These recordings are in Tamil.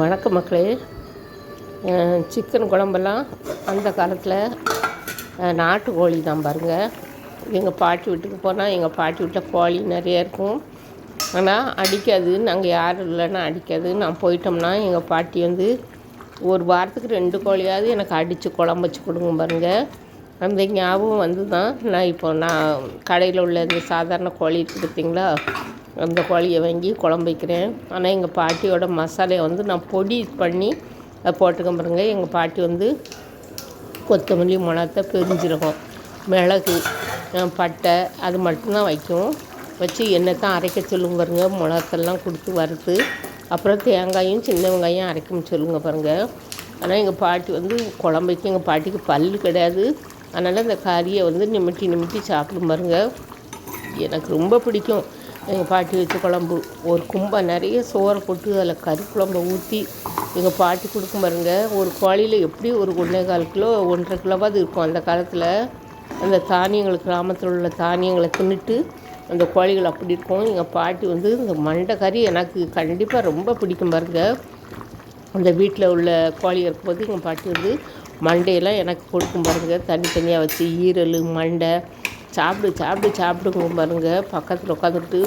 வணக்கம் மக்களே. சிக்கன் குழம்பெல்லாம் அந்த காலத்தில் நாட்டு நாட்டுக்கோழி தான் பாருங்கள் எங்கள் பாட்டி வீட்டுக்கு போனால் எங்கள் பாட்டி வீட்டில் கோழி நிறைய இருக்கும். ஆனால் அடிக்காது நாங்கள் யாரும் இல்லைன்னா அடிக்காது நான் போயிட்டோம்னா எங்கள் பாட்டி வந்து ஒரு வாரத்துக்கு ரெண்டு கோழியாவது எனக்கு அடித்து குழம்பு வச்சு கொடுங்க பாருங்கள் அந்த ஞாபகம் வந்து தான் நான் இப்போ நான் கடையில் உள்ள இந்த சாதாரண கோழி இருக்குது பார்த்தீங்களா அந்த கோழியை வாங்கி குழம்பு வைக்கிறேன். ஆனால் எங்கள் பாட்டியோட மசாலையை வந்து நான் பொடி பண்ணி அதை போட்டுக்க பாருங்க. எங்கள் பாட்டி வந்து கொத்தமல்லி மிளகத்தை பிரிஞ்சிருக்கும். மிளகு பட்டை அது மட்டும்தான் வைக்கும். வச்சு எண்ணெய் தான் அரைக்க சொல்லுங்க பாருங்க. மிளகத்தெல்லாம் கொடுத்து வறுத்து அப்புறம் தேங்காயும் சின்ன வெங்காயம் அரைக்கும் சொல்லுங்க பாருங்கள் ஆனால் எங்கள் பாட்டி வந்து குழம்பைக்கு எங்கள் பாட்டிக்கு பல் கிடையாது. அதனால் அந்த கறியை வந்து நிமிட்டி நிமிட்டி சாப்பிடும் பாருங்க. எனக்கு ரொம்ப பிடிக்கும். எங்கள் பாட்டி வச்ச குழம்பு. ஒரு கும்பை நிறைய சோறை போட்டு அதில் கறி ஊற்றி எங்கள் பாட்டி கொடுக்கும் பாருங்க ஒரு கோழியில் எப்படி ஒரு ஒன்றே கால் கிலோ ஒன்றரை கிலோவாவது இருக்கும் அந்த காலத்தில். அந்த தானியங்கள் கிராமத்தில் உள்ள தானியங்களை தின்னுட்டு அந்த கோழிகள் அப்படி இருக்கும். எங்கள் பாட்டி வந்து இந்த மண்டை கறி எனக்கு கண்டிப்பாக ரொம்ப பிடிக்கும் பாருங்க. அந்த வீட்டில் உள்ள கோழி இருக்கும்போது எங்கள் பாட்டி வந்து மண்டையெல்லாம் எனக்கு கொடுக்கும் பாருங்க. தனித்தனியாக வச்சு ஈரல் மண்டை சாப்பிடு சாப்பிடு சாப்பிடுங்க பாருங்க. பக்கத்தில் உட்காந்துட்டு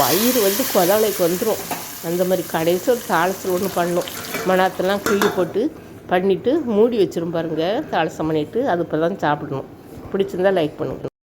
வயிறு வந்து கொதலைக்கு வந்துடும் அந்த மாதிரி கடைசி ஒரு தாளத்தில் ஒன்று பண்ணும். மணத்தெல்லாம் கிள்ளி போட்டு பண்ணிவிட்டு மூடி வச்சிரும் பாருங்க. தாளசம் பண்ணிவிட்டு அது இப்போ தான் சாப்பிடணும். பிடிச்சிருந்தா லைக் பண்ணுங்கள்